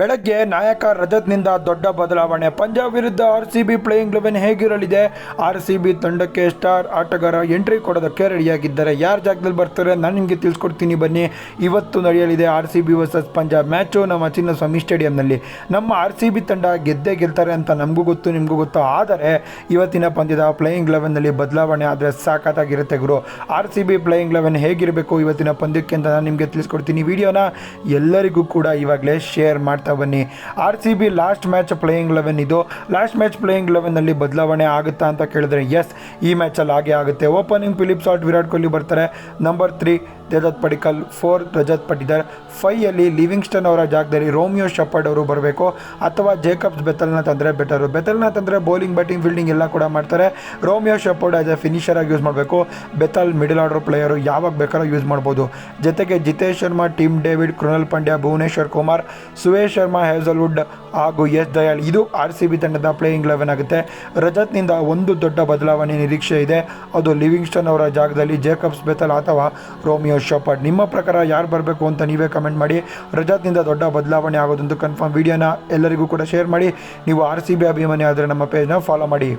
ಬೆಳಗ್ಗೆ ನಾಯಕ ರಜತ್ನಿಂದ ದೊಡ್ಡ ಬದಲಾವಣೆ. ಪಂಜಾಬ್ ವಿರುದ್ಧ R C B playing eleven ಹೇಗಿರಲಿದೆ? R C B ತಂಡಕ್ಕೆ ಸ್ಟಾರ್ ಆಟಗಾರ ಎಂಟ್ರಿ ಕೊಡೋದಕ್ಕೆ ರೆಡಿಯಾಗಿದ್ದಾರೆ. ಯಾರ ಜಾಗದಲ್ಲಿ ಬರ್ತಾರೆ? ನಾನು ನಿಮಗೆ ತಿಳಿಸ್ಕೊಡ್ತೀನಿ ಬನ್ನಿ. ಇವತ್ತು ನಡೆಯಲಿದೆ R C B versus Punjab. Match ನಮ್ಮ ಚಿನ್ನಸ್ವಾಮಿ ಸ್ಟೇಡಿಯಂನಲ್ಲಿ. ನಮ್ಮ ಆರ್ ಸಿ ಬಿ ತಂಡ ಗೆದ್ದೇ ಗೆಲ್ತಾರೆ ಅಂತ ನಮಗೂ ಗೊತ್ತು, ನಿಮಗೂ ಗೊತ್ತು. ಆದರೆ ಇವತ್ತಿನ ಪಂದ್ಯದ ಪ್ಲೇಯಿಂಗ್ ಲೆವೆನ್ನಲ್ಲಿ ಬದಲಾವಣೆ ಆದರೆ ಸಾಕಾಗಿರುತ್ತೆ ಗುರು. R C B playing eleven ಹೇಗಿರಬೇಕು ಇವತ್ತಿನ ಪಂದ್ಯಕ್ಕೆ ಅಂತ ನಾನು ನಿಮಗೆ ತಿಳಿಸ್ಕೊಡ್ತೀನಿ. ವಿಡಿಯೋನ ಎಲ್ಲರಿಗೂ ಕೂಡ ಇವಾಗಲೇ ಶೇರ್ ಮಾಡ್ತಾ ಬನ್ನಿ. R C B last match playing eleven ಇದು. ಲಾಸ್ಟ್ ಮ್ಯಾಚ್ ಪ್ಲೇಯಿಂಗ್ ಲೆವೆನ್ನಲ್ಲಿ ಬದಲಾವಣೆ ಆಗುತ್ತಾ ಅಂತ ಕೇಳಿದ್ರೆ ಎಸ್ ಈ ಮ್ಯಾಚಲ್ಲಿ ಹಾಗೆ ಆಗುತ್ತೆ. ಓಪನಿಂಗ್ ಫಿಲಿಪ್ಸ್ ಆಟ್ ವಿರಾಟ್ ಕೊಹ್ಲಿ ಬರ್ತಾರೆ. Number three Devdutt Padikkal, four Rajat Patidar ಫೈಯಲ್ಲಿ Livingstone ಅವರ ಜಾಗದಲ್ಲಿ ರೋಮಿಯೋ ಶಪರ್ಡ್ ಅವರು ಬರಬೇಕು. ಅಥವಾ ಜೇಕಬ್ಸ್ ಬೆತಲ್ನ ತಂದರೆ ಬೆಟರು. ಬೆತಲ್ನ ತಂದರೆ ಬೌಲಿಂಗ್, ಬ್ಯಾಟಿಂಗ್, ಫೀಲ್ಡಿಂಗ್ ಎಲ್ಲ ಕೂಡ ಮಾಡ್ತಾರೆ. Romeo Shepherd as a finisher ಆಗಿ ಯೂಸ್ ಮಾಡಬೇಕು. ಬೆತಲ್ ಮಿಡಲ್ ಆರ್ಡರ್ ಪ್ಲೇಯರು ಯಾವಾಗ ಬೇಕಾದ್ರೂ ಯೂಸ್ ಮಾಡ್ಬೋದು. ಜೊತೆಗೆ Jitesh Sharma, Tim David, Krunal Pandya, Bhuvneshwar Kumar, Suvesh Sharma, Hazlewood ಹಾಗೂ ಎಸ್ ದಯಾಳ್. ಇದು ಆರ್ ಸಿ ಬಿ ತಂಡದ ಪ್ಲೇಯಿಂಗ್ ಲೆವೆನ್ ಆಗುತ್ತೆ. ರಜತ್ನಿಂದ ಒಂದು ದೊಡ್ಡ ಬದಲಾವಣೆ ನಿರೀಕ್ಷೆ ಇದೆ. ಅದು ಲಿವಿಂಗ್ಸ್ಟನ್ ಅವರ ಜಾಗದಲ್ಲಿ ಜೇಕಬ್ಸ್ ಬೆತಲ್ ಅಥವಾ ರೋಮಿಯೋ ಶಪರ್ಡ್ ನಿಮ್ಮ ಪ್ರಕಾರ ಯಾರು ಬರಬೇಕು ಅಂತ ನೀವೇ ಕಮೆಂಟ್ ಮಾಡಿ. ರಜಾತ್ನಿಂದ ದೊಡ್ಡ ಬದಲಾವಣೆ ಆಗೋದೊಂದು ಕನ್ಫರ್ಮ್ ವಿಡಿಯೋನ ಎಲ್ಲರಿಗೂ ಕೂಡ ಶೇರ್ ಮಾಡಿ. ನೀವು ಆರ್ ಸಿ ಬಿ ಅಭಿಮಾನಿ ಆದರೆ ನಮ್ಮ ಪೇಜ್ನ ಫಾಲೋ ಮಾಡಿ.